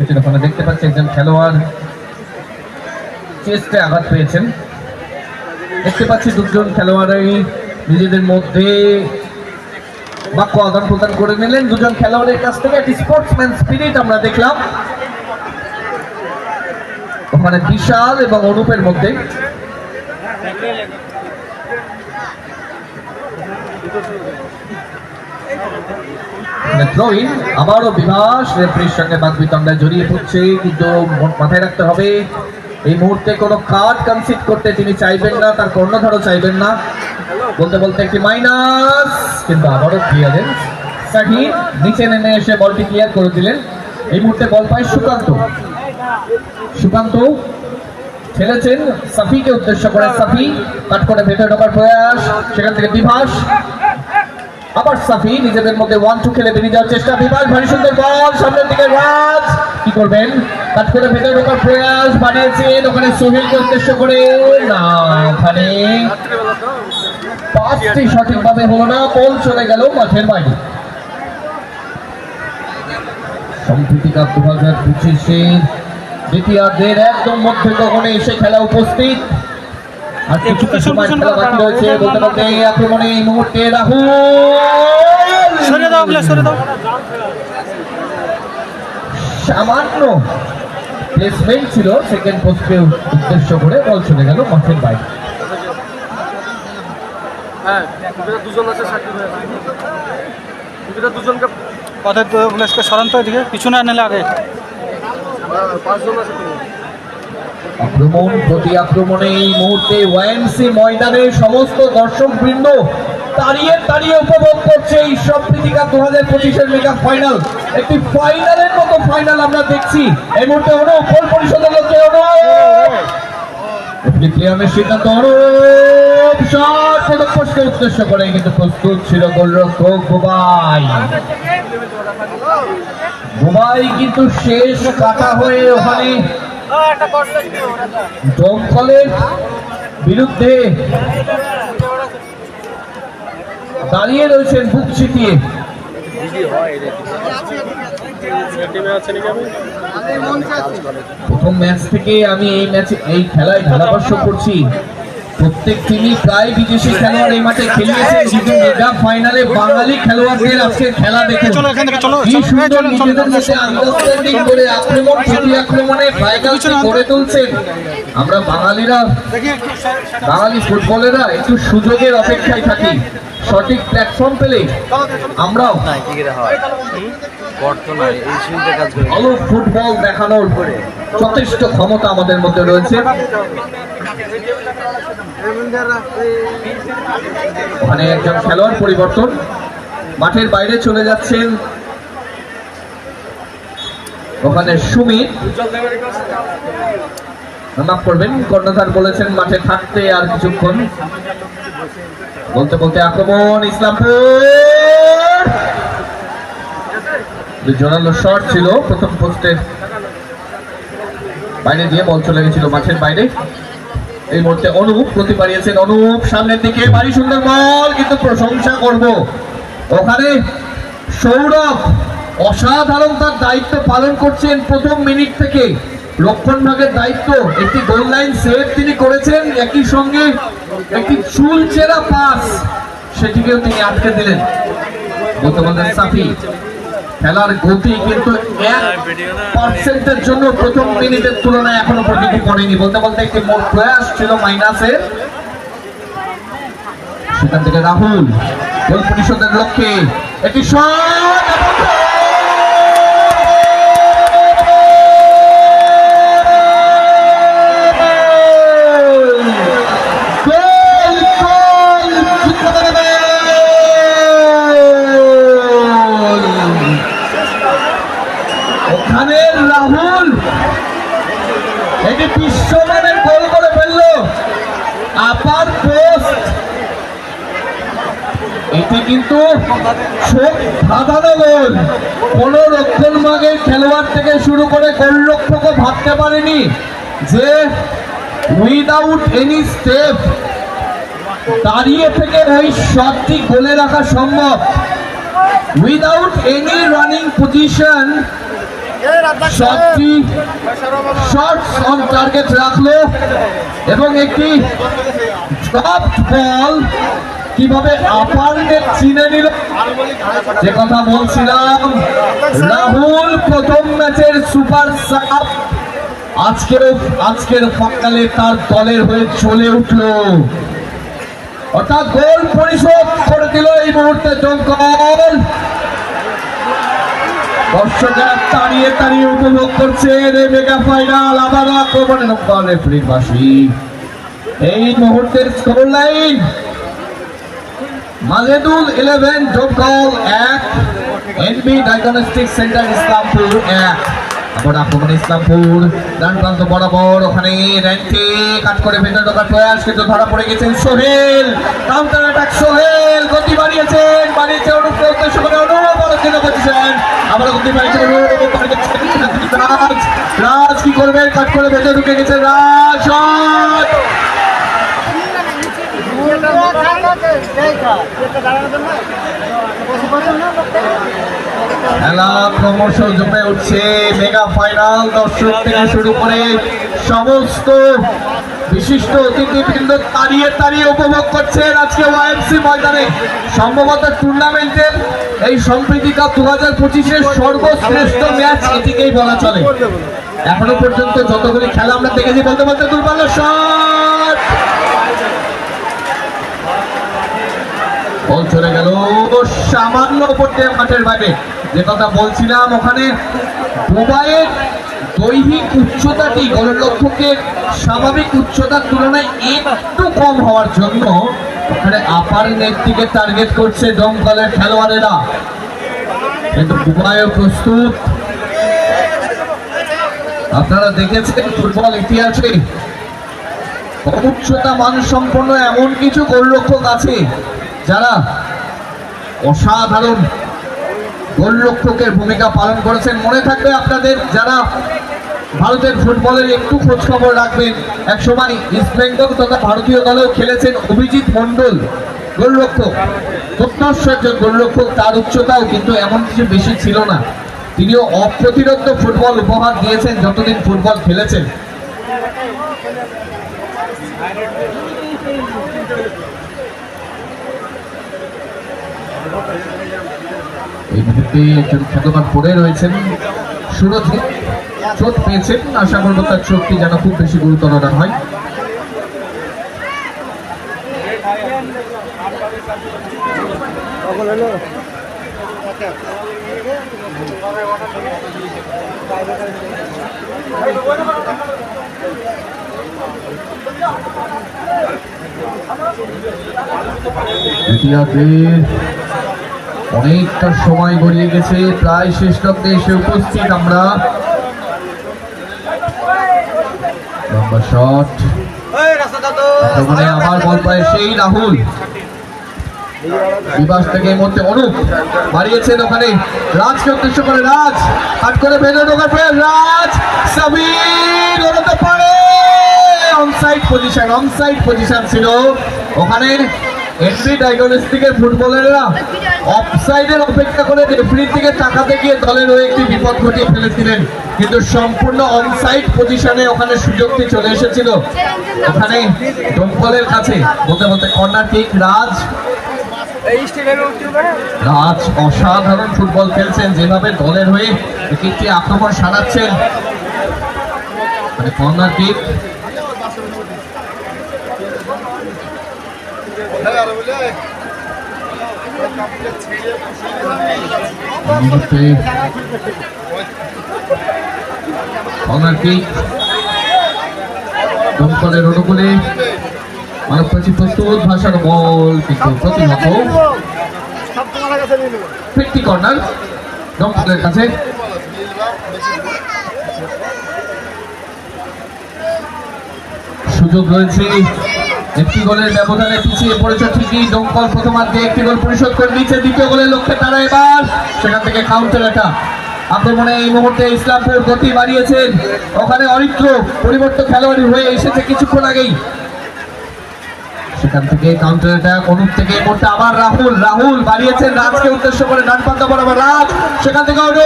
ওখানে দেখতে পাচ্ছি একজন খেলোয়াড় চেস্টে আঘাত পেয়েছেন। দেখতে পাচ্ছি দুজন খেলোয়াড়ই নিজেদের মধ্যে বাক্য আদান প্রদান করে নিলেন। দুজন খেলোয়াড়ের কাছ থেকে একটি স্পোর্টসম্যান স্পিরিট আমরা দেখলাম। ওখানে বিশাল এবং অনুপের মধ্যে। থ্রোইন আবারও বিভাস রেফারির সঙ্গে বাকবিতণ্ডায় জড়িয়ে পড়ছে, কিন্তু মাথায় রাখতে হবে, এই মুহূর্তে কোনো কার্ড কনসিড করতে তিনি চাইবেন না, তার কর্ণধারও চাইবেন না। বলতে বলতে একটি মাইনাস কিন্তু আবারও ক্লিয়ারেন্স সাহিদ নিচে নেমে এসে বলটি ক্লিয়ার করে দিলেন। এই মুহূর্তে বল পায় সুকান্ত। সুকান্ত খেলেছেন সাফিকে উদ্দেশ্য করে। সাফি, কাট করে ভেতরে ঢোকার প্রয়াস, সেখান থেকে বিভাস। আবার সাফি নিজেদের মধ্যে ওয়ান টু খেলে বেরিয়ে যাওয়ার চেষ্টা। বিভাস, ভারী সুন্দর বল সামনের দিকে রাজ। কি করবেন? কাট করে ভেতরে ঢোকার প্রয়াস বানিয়েছেন ওখানে সোহেলকে উদ্দেশ্য করে। না ওখানে পাঁচটি সঠিকভাবে হলো না, বল চলে গেল মাঠের বাইরে। সম্প্রীতি কাপ দু হাজার পঁচিশে, দ্বিতীয়ার্ধের একদম মধ্যে কখনো এসে খেলা উপস্থিত। আক্রমণে এই মুহূর্তে রাহুল। সরে দাও সরে দাও। সামান্য প্লেসমেন্ট ছিল সেকেন্ড পোস্টকে উদ্দেশ্য করে বল চলে গেল মাঠের বাইরে। হ্যাঁ দুটো দুজন আছে সাকিব দুজনকে পথে সরান্ত এদিকে পিছনে আনলে আগে। পাঁচজন আছে। আক্রমণ, প্রতি আক্রমণে এই মুহূর্তে ওয়াইএমসি ময়দানের সমস্ত দর্শক বৃন্দ দাঁড়িয়ে দাঁড়িয়ে উপভোগ করছে এই সম্প্রীতি কাপ দু হাজার পঁচিশের মেগা ফাইনাল। একটি ফাইনালের মতো ফাইনাল আমরা দেখছি। এই মুহূর্তে অনুপ গোল পরিষদের লোকে অনুপ প্লেয়ারের সিদ্ধান্ত শেষ কাটা হয়ে ওখানে দমকলের বিরুদ্ধে দাঁড়িয়ে রয়েছেন বুক ছিটিয়ে। প্রথম ম্যাচ থেকে আমি এই ম্যাচে এই খেলায় ধারাভাষ্য করছি। প্রত্যেক টিমই প্রায় বিদেশি খেলোয়াড় এই মাঠে খেলিয়েছেন কিন্তু মেগা ফাইনালে বাঙালি খেলোয়াড়দের আজকে খেলা চলো কি সুন্দর চলো, চলো, নিজেদের মধ্যে আন্ডারস্ট্যান্ডিং করে আক্রমণ প্রতি আক্রমণে ভাইগালকে গড়ে তুলছেন। আমরা বাঙালিরা দেখি বাঙালি ফুটবলেরা একটু সুযোগের অপেক্ষায় থাকি। সঠিক প্ল্যাটফর্ম পেলে আমরাও। ভালো ফুটবল দেখানোর যথেষ্ট ক্ষমতা আমাদের মধ্যে রয়েছে। ওখানে একজন খেলোয়াড় পরিবর্তন। মাঠের বাইরে চলে যাচ্ছেন ওখানে সুমিত। মাফ করবেন, কর্ণধার বলেছেন মাঠে থাকতে আর কিছুক্ষণ। বলতে বলতে আক্রমণ ইসলামপুর। জোরালো শট ছিল প্রথম পোস্টের। বাইরে দিয়ে বল চলে গেছিল মাঠের বাইরে। এই মুহূর্তে অনুপ প্রতি বাড়িয়েছেন। অনুপ, সামনের দিকে বাড়ি সুন্দর বল কিন্তু প্রশংসা করব। ওখানে সৌরভ অসাধারণ তার দায়িত্ব পালন করছেন প্রথম মিনিট থেকে। লক্ষণ ভাগের দায়িত্ব, একটি গোল লাইন সেভ তিনি করেছেন, একই সঙ্গে একটি চুল চেরা পাস সেটিকেও তিনি আটকে দিলেন। বলতে সাফি খেলার গতি কিন্তু জন্য প্রথম মিনিটের তুলনায় এখনও পর্যন্ত করেনি বলতে বলতে একটি মোট প্রয়াস ছিল মাইনাসের সেখান থেকে রাহুল, গোল লক্ষ্যে। একটি শট গোল কোন রক্ষণ ভাগের খেলোয়াড় থেকে শুরু করে গোলরক্ষকও ভাবতে পারেনি যে উইদাউট এনি স্টেপ দাঁড়িয়ে থেকে ওই শটটি গোলে রাখা সম্ভব। Without any running position target রাখল এবং একটি বল কীভাবে চিনে নিল? যে কথা বলছিলাম রাহুল প্রথম ম্যাচের সুপার সাপ আজকের আজকের ফাইনালে তার দলের হয়ে চলে উঠল। অর্থাৎ গোল পরিশোধ করে দিল এই মুহূর্তে জঙ্কল দর্শকরা তাড়িয়ে তাড়িয়ে উপভোগ করছে রে মেগা ফাইনাল আবারও আক্রমণে রেফারির এই মুহূর্তের স্কোর লাইন মাজেদুল ইলেভেন জঙ্কল এক, এনবি ডায়াগনস্টিক সেন্টার ইসলামপুর এক। আবার আক্রমণ ইসলামপুর। ডান প্রান্ত বরাবর ওখানে র্যাঙ্কে কাট করে ভেতরে ঢোকার প্রয়াস, কিন্তু ধরা পড়ে গেছেন সোহেল। কাউন্টার অ্যাটাক সোহেল, গতি বাড়িয়েছেন, বাড়িয়েছে অনুপকে উদ্দেশ্য করে আলোচনা করছেন আবার গতি রাজ রাজ কি করবেন? কাট করে ভেতরে ঢুকে গেছে রাজ খেলা ক্রমশ জমে উঠছে মেগা ফাইনাল দর্শক থেকে শুরু করে সমস্ত বিশিষ্ট অতিথিবৃন্দ তাড়িয়ে তাড়িয়ে উপভোগ করছেন আজকে ওয়াইএমসি ময়দানে। সম্ভবত টুর্নামেন্টের এই সম্প্রীতি কাপ দু হাজার পঁচিশের সর্বশ্রেষ্ঠ ম্যাচ এটিকেই বলা চলে। এখনও পর্যন্ত যতগুলি খেলা আমরা দেখেছি, বলতে বলতে দুর্বল শট বল চলে গেল। সামান্য উপর দিয়ে মাঠের বাইরে। যে কথা বলছিলাম ওখানে, দুবাইয়ের দৈহিক উচ্চতাটি গোলরক্ষকের স্বাভাবিক উচ্চতার তুলনায় একটু কম হওয়ার জন্য ওখানে আপার নেট দিকে টার্গেট করছে দমকলের খেলোয়াড়েরা। কিন্তু দুবাইও প্রস্তুত। আপনারা দেখেছেন ফুটবল ইতিহাসে উচ্চতা মানসম্পন্ন এমন কিছু গোলরক্ষক আছে যারা অসাধারণ গোলরক্ষকের ভূমিকা পালন করেছেন। মনে থাকবে আপনাদের যারা ভারতের ফুটবলের একটু খোঁজ খবর রাখবেন। এক সময় ইস্ট বেঙ্গল তথা ভারতীয় দলেও খেলেছেন অভিজিৎ মন্ডল গোলরক্ষক। একজন গোলরক্ষক, তার উচ্চতাও কিন্তু এমন কিছু বেশি ছিল না। তিনিও অপ্রতিরোধ ফুটবল উপহার দিয়েছেন, যতদিন ফুটবল খেলেছেন। এই মুহূর্তে একজন খ্যাতমান পড়ে রয়েছেন। সুরজ চোট পেয়েছেন। আশা করব তার চোটটি যেন খুব বেশি গুরুতর না হয়। ইতিহাসে অনেকটা সময় গড়িয়ে গেছে। প্রায় শেষ লগ্নে এসে উপস্থিত আমরা। লম্বা শট। আক্রমণে আবার বল পায় সেই রাহুল। বিবাস থেকে এই মুহূর্তে অনুপ বাড়িয়েছেন ওখানে। রাজকে উদ্দেশ্য করে রাজ হাট করে ঢোকার রাজ সাবির ওড়াতে পারে অনসাইড পজিশন অনসাইড পজিশন ছিল। ওখানে এনবি ডায়াগনস্টিকের ফুটবলাররা অফসাইডের অপেক্ষা করে রেফারির দিকে তাকাতে গিয়ে দলের হয়ে একটি বিপদ ঘটিয়ে ফেলেছিলেন। কিন্তু সম্পূর্ণ অনসাইড পজিশনে ওখানে সুযোগটি চলে এসেছিল। ওখানে ডোমকলের কাছে বলতে বলতে কর্নার কিক রাজ। রাজ অসাধারণ ফুটবল খেলছেন যেভাবে দলের হয়ে এক একটি আক্রমণ সারাচ্ছেন। মানে কর্নার কিক দমকলের অনুকূলে মানব প্রাচী প্রস্তুত ভাষার বল কিন্তু প্রতিহত ফিফটি কর্নার দমকলের কাছে। সুযোগ রয়েছে একটি গোলের ব্যবধানে পিছিয়ে পড়েছে ঠিকই। দমকল প্রথমার্ধে একটি গোল পরিশোধ করে দিয়েছে দ্বিতীয় গোলের লক্ষ্যে তারা এবার সেখান থেকে কাউন্টার অ্যাটাক আক্রমণে এই মুহূর্তে ইসলামপুর গতি বাড়িয়েছেন। ওখানে অরিত্র পরিবর্তন খেলোয়াড়ি হয়ে এসেছে কিছুক্ষণ আগেই। সেখান থেকে কাউন্টার অ্যাটাক অনুপ থেকে মুহূর্তে আবার রাহুল। রাহুল বাড়িয়েছেন রাজকে উদ্দেশ্য করে ডান পান্তা বরাবর রাজ। সেখান থেকে অনুপ